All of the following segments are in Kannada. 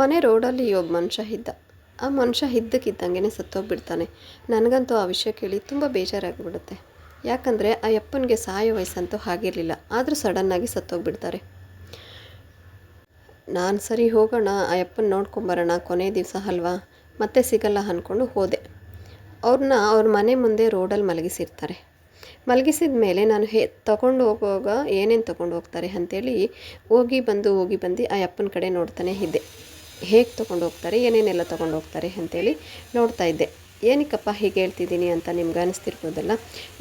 ಮನೆ ರೋಡಲ್ಲಿ ಒಬ್ಬ ಮನುಷ್ಯ ಇದ್ದ. ಆ ಮನುಷ್ಯ ಇದ್ದಕ್ಕಿದ್ದಂಗೆ ಸತ್ತೋಗ್ಬಿಡ್ತಾನೆ. ನನಗಂತೂ ಆ ವಿಷಯ ಕೇಳಿ ತುಂಬ ಬೇಜಾರಾಗಿಬಿಡುತ್ತೆ. ಯಾಕಂದರೆ ಆ ಯಪ್ಪನಿಗೆ ಸಾಯೋ ವಯಸ್ಸಂತೂ ಆಗಿರಲಿಲ್ಲ ಆದರೂ ಸಡನ್ನಾಗಿ ಸತ್ತೋಗ್ಬಿಡ್ತಾರೆ. ನಾನು ಸರಿ ಹೋಗೋಣ, ಆ ಯಪ್ಪನ ನೋಡ್ಕೊಂಬರೋಣ, ಕೊನೆ ದಿವಸ ಅಲ್ವಾ? ಮತ್ತೆ ಸಿಗಲ್ಲ ಅಂದ್ಕೊಂಡು ಹೋದೆ. ಅವ್ರನ್ನ ಅವ್ರ ಮನೆ ಮುಂದೆ ರೋಡಲ್ಲಿ ಮಲಗಿಸಿರ್ತಾರೆ. ಮಲಗಿಸಿದ ಮೇಲೆ ನಾನು ಹೇ, ತಗೊಂಡು ಹೋಗುವಾಗ ಏನೇನು ತೊಗೊಂಡು ಹೋಗ್ತಾರೆ ಅಂಥೇಳಿ ಹೋಗಿ ಬಂದು ಹೋಗಿ ಬಂದು ಆ ಅಪ್ಪನ ಕಡೆ ನೋಡ್ತಾನೆ ಇದ್ದೆ. ಹೇಗೆ ತೊಗೊಂಡು ಹೋಗ್ತಾರೆ, ಏನೇನೆಲ್ಲ ತೊಗೊಂಡು ಹೋಗ್ತಾರೆ ಅಂತೇಳಿ ನೋಡ್ತಾ ಇದ್ದೆ. ಏನಕ್ಕಪ್ಪ ಹೀಗೆ ಹೇಳ್ತಿದ್ದೀನಿ ಅಂತ ನಿಮ್ಗೆ ಅನಿಸ್ತಿರ್ಬೋದಲ್ಲ?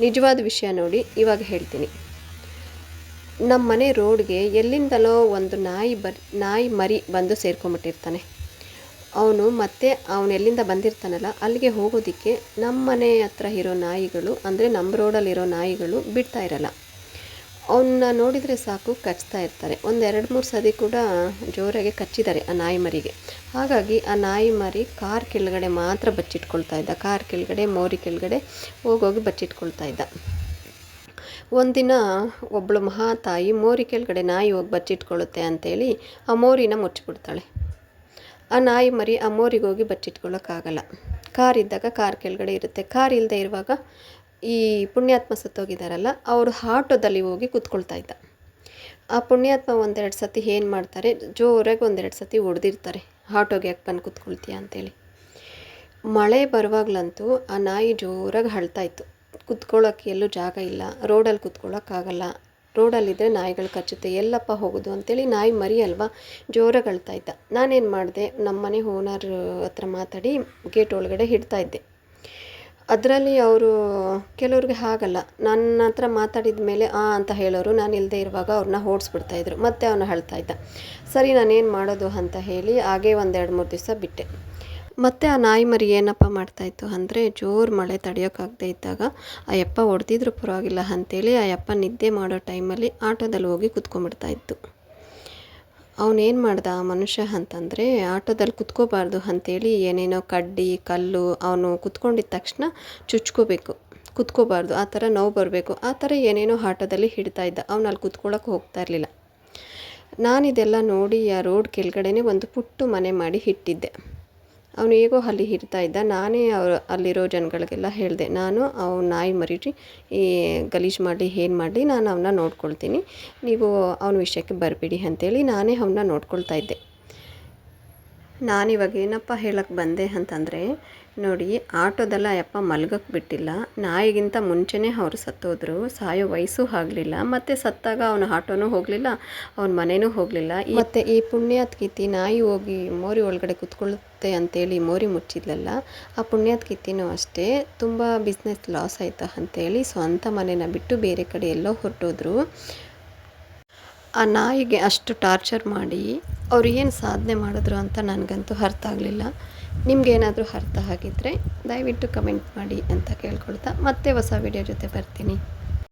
ನಿಜವಾದ ವಿಷಯ ನೋಡಿ, ಇವಾಗ ಹೇಳ್ತೀನಿ. ನಮ್ಮ ಮನೆ ರೋಡ್ಗೆ ಎಲ್ಲಿಂದಲೋ ಒಂದು ನಾಯಿ ಬರ್, ನಾಯಿ ಮರಿ ಬಂದು ಸೇರ್ಕೊಂಬಿಟ್ಟಿರ್ತಾನೆ. ಅವನು ಮತ್ತೆ ಅವನು ಎಲ್ಲಿಂದ ಬಂದಿರ್ತಾನಲ್ಲ, ಅಲ್ಲಿಗೆ ಹೋಗೋದಕ್ಕೆ ನಮ್ಮ ಮನೆ ಹತ್ರ ಇರೋ ನಾಯಿಗಳು, ಅಂದರೆ ನಮ್ಮ ರೋಡಲ್ಲಿರೋ ನಾಯಿಗಳು ಬಿಡ್ತಾ ಇರಲ್ಲ. ಅವನ್ನ ನೋಡಿದರೆ ಸಾಕು, ಕಚ್ತಾ ಇರ್ತಾರೆ. ಒಂದು ಎರಡು ಮೂರು ಸತಿ ಕೂಡ ಜೋರಾಗಿ ಕಚ್ಚಿದ್ದಾರೆ ಆ ನಾಯಿ ಮರಿಗೆ. ಹಾಗಾಗಿ ಆ ನಾಯಿ ಮರಿ ಕಾರ್ ಕೆಳಗಡೆ ಮಾತ್ರ ಬಚ್ಚಿಟ್ಕೊಳ್ತಾ ಇದ್ದ. ಕಾರ್ ಕೆಳಗಡೆ, ಮೋರಿ ಕೆಳಗಡೆ ಹೋಗೋಗಿ ಬಚ್ಚಿಟ್ಕೊಳ್ತಾ ಇದ್ದ. ಒಂದಿನ ಒಬ್ಬಳು ಮಹಾತಾಯಿ ಮೋರಿ ಕೆಳಗಡೆ ನಾಯಿ ಹೋಗಿ ಬಚ್ಚಿಟ್ಕೊಳ್ಳುತ್ತೆ ಅಂತೇಳಿ ಆ ಮೋರಿನ ಮುಚ್ಚಿಬಿಡ್ತಾಳೆ. ಆ ನಾಯಿ ಮರಿ ಆ ಮೋರಿಗೆ ಹೋಗಿ ಬಚ್ಚಿಟ್ಕೊಳ್ಳೋಕ್ಕಾಗಲ್ಲ ಕಾರ್ ಇದ್ದಾಗ ಕಾರ್ ಕೆಳಗಡೆ ಇರುತ್ತೆ. ಕಾರ್ ಇಲ್ಲದೆ ಇರುವಾಗ ಈ ಪುಣ್ಯಾತ್ಮ ಸತ್ತೋಗಿದ್ದಾರಲ್ಲ, ಅವರು ಆಟೋದಲ್ಲಿ ಹೋಗಿ ಕೂತ್ಕೊಳ್ತಾ ಇದ್ದ. ಆ ಪುಣ್ಯಾತ್ಮ ಒಂದೆರಡು ಸತಿ ಏನು ಮಾಡ್ತಾರೆ, ಜೋರಾಗಿ ಒಂದೆರಡು ಸತಿ ಹೊಡೆದಿರ್ತಾರೆ ಆಟೋಗೆ ಯಾಕೆ ಬಂದು ಕೂತ್ಕೊಳ್ತೀಯ ಅಂತೇಳಿ. ಮಳೆ ಬರುವಾಗಲಂತೂ ಆ ನಾಯಿ ಜೋರಾಗಿ ಅಳ್ತಾ ಇತ್ತು. ಕುತ್ಕೊಳ್ಳೋಕ್ಕೆ ಎಲ್ಲೂ ಜಾಗ ಇಲ್ಲ, ರೋಡಲ್ಲಿ ಕುತ್ಕೊಳ್ಳೋಕ್ಕಾಗಲ್ಲ ರೋಡಲ್ಲಿದ್ದರೆ ನಾಯಿಗಳು ಕಚ್ಚುತ್ತೆ, ಎಲ್ಲಪ್ಪ ಹೋಗೋದು ಅಂತೇಳಿ ನಾಯಿ ಮರಿ ಅಲ್ವಾ ಜೋರಾಗಿ ಅಳ್ತಾ ಇದ್ದ. ನಾನೇನು ಮಾಡಿದೆ ನಮ್ಮ ಮನೆ ಓನರ್ ಹತ್ರ ಮಾತಾಡಿ ಗೇಟ್ ಒಳಗಡೆ ಹಿಡ್ತಾ ಇದ್ದೆ. ಅದರಲ್ಲಿ ಅವರು, ಕೆಲವ್ರಿಗೆ ಹಾಗಲ್ಲ. ನನ್ನ ಹತ್ರ ಮಾತಾಡಿದ ಮೇಲೆ, ಆ ಅಂತ ಹೇಳೋರು, ನಾನು ಇಲ್ಲದೆ ಇರುವಾಗ ಅವ್ರನ್ನ ಓಡಿಸ್ಬಿಡ್ತಾಯಿದ್ರು ಮತ್ತೆ ಅವನು ಹೇಳ್ತಾ ಇದ್ದ. ಸರಿ ನಾನೇನು ಮಾಡೋದು ಅಂತ ಹೇಳಿ, ಹಾಗೇ ಒಂದೆರಡು ಮೂರು ದಿವಸ ಬಿಟ್ಟೆ. ಮತ್ತೆ ಆ ನಾಯಿ ಮರಿ ಏನಪ್ಪ ಮಾಡ್ತಾಯಿತ್ತು ಅಂದರೆ, ಜೋರು ಮಳೆ ತಡೆಯೋಕ್ಕಾಗದೇ ಇದ್ದಾಗ ಆ ಯಪ್ಪ ಹೊಡೆದಿದ್ರು ಪರವಾಗಿಲ್ಲ ಅಂತೇಳಿ ಆ ಯಪ್ಪ ನಿದ್ದೆ ಮಾಡೋ ಟೈಮಲ್ಲಿ ಆಟೋದಲ್ಲಿ ಹೋಗಿ ಕುತ್ಕೊಂಡ್ಬಿಡ್ತಾ ಇತ್ತು. ಅವನೇನು ಮಾಡ್ದ ಆ ಮನುಷ್ಯ ಅಂತಂದರೆ ಆಟೋದಲ್ಲಿ ಕುತ್ಕೋಬಾರ್ದು ಅಂತೇಳಿ ಏನೇನೋ ಕಡ್ಡಿ, ಕಲ್ಲು ಅವನು ಕುತ್ಕೊಂಡಿದ್ದ ತಕ್ಷಣ ಚುಚ್ಕೋಬೇಕು. ಕುತ್ಕೋಬಾರ್ದು, ಆ ಥರ ನೋವು ಬರಬೇಕು. ಆ ಥರ ಏನೇನೋ ಆಟೋದಲ್ಲಿ ಹಿಡ್ತಾ ಇದ್ದ. ಅವನು ಅಲ್ಲಿ ಕುತ್ಕೊಳ್ಳೋಕೆ ಹೋಗ್ತಾ ಇರಲಿಲ್ಲ. ನಾನಿದೆಲ್ಲ ನೋಡಿ ಆ ರೋಡ್ ಕೆಳಗಡೆನೇ ಒಂದು ಪುಟ್ಟು ಮನೆ ಮಾಡಿ ಇಟ್ಟಿದ್ದೆ. ಅವನು ಹೇಗೋ ಅಲ್ಲಿ ಇರ್ತಾ ಇದ್ದ. ನಾನೇ ಅವ್ರು ಅಲ್ಲಿರೋ ಜನಗಳಿಗೆಲ್ಲ ಹೇಳಿದೆ, ನಾನು ಅವ್ನ ನಾಯಿ ಮರೀರಿ, ಈ ಗಲೀಜು ಮಾಡಲಿ, ಏನು ಮಾಡಲಿ, ನಾನು ಅವನ್ನ ನೋಡ್ಕೊಳ್ತೀನಿ. ನೀವು ಅವನ ವಿಷಯಕ್ಕೆ ಬರಬೇಡಿ ಅಂತೇಳಿ ನಾನೇ ಅವನ್ನ ನೋಡ್ಕೊಳ್ತಾ ಇದ್ದೆ. ನಾನಿವಾಗ ಏನಪ್ಪ ಹೇಳಕ್ಕೆ ಬಂದೆ ಅಂತಂದರೆ, ನೋಡಿ, ಆಟೋದೆಲ್ಲ ಯಪ್ಪ ಮಲ್ಗಕ್ಕೆ ಬಿಟ್ಟಿಲ್ಲ. ನಾಯಿಗಿಂತ ಮುಂಚೆನೇ ಅವರು ಸತ್ತೋದ್ರು. ಸಾಯೋ ವಯಸ್ಸು ಆಗಲಿಲ್ಲ. ಮತ್ತು ಸತ್ತಾಗ ಅವನ ಆಟೋನೂ ಹೋಗಲಿಲ್ಲ, ಅವನ ಮನೆಯೂ ಹೋಗಲಿಲ್ಲ. ಮತ್ತು ಈ ಪುಣ್ಯಾತ್ ಕಿತ್ತಿ ನಾಯಿ ಹೋಗಿ ಮೋರಿ ಒಳಗಡೆ ಕುತ್ಕೊಳ್ಳುತ್ತೆ ಅಂತೇಳಿ ಮೋರಿ ಮುಚ್ಚಿದ್ಲಲ್ಲ, ಆ ಪುಣ್ಯಾತ್ ಕಿತ್ತಿನೂ ಅಷ್ಟೇ ತುಂಬ ಬಿಸ್ನೆಸ್ ಲಾಸ್ ಆಯ್ತಾ ಅಂತೇಳಿ ಸ್ವಂತ ಮನೆನ ಬಿಟ್ಟು ಬೇರೆ ಕಡೆ ಎಲ್ಲೋ ಹೊರಟೋದ್ರು. ಆ ನಾಯಿಗೆ ಅಷ್ಟು ಟಾರ್ಚರ್ ಮಾಡಿ ಅವ್ರು ಏನು ಸಾಧನೆ ಮಾಡಿದ್ರು ಅಂತ ನನಗಂತೂ ಅರ್ಥ ಆಗಲಿಲ್ಲ. ನಿಮಗೇನಾದರೂ ಅರ್ಥ ಆಗಿದ್ದರೆ ದಯವಿಟ್ಟು ಕಮೆಂಟ್ ಮಾಡಿ ಅಂತ ಕೇಳ್ಕೊಳ್ತಾ ಮತ್ತೆ ಹೊಸ ವಿಡಿಯೋ ಜೊತೆ ಬರ್ತೀನಿ.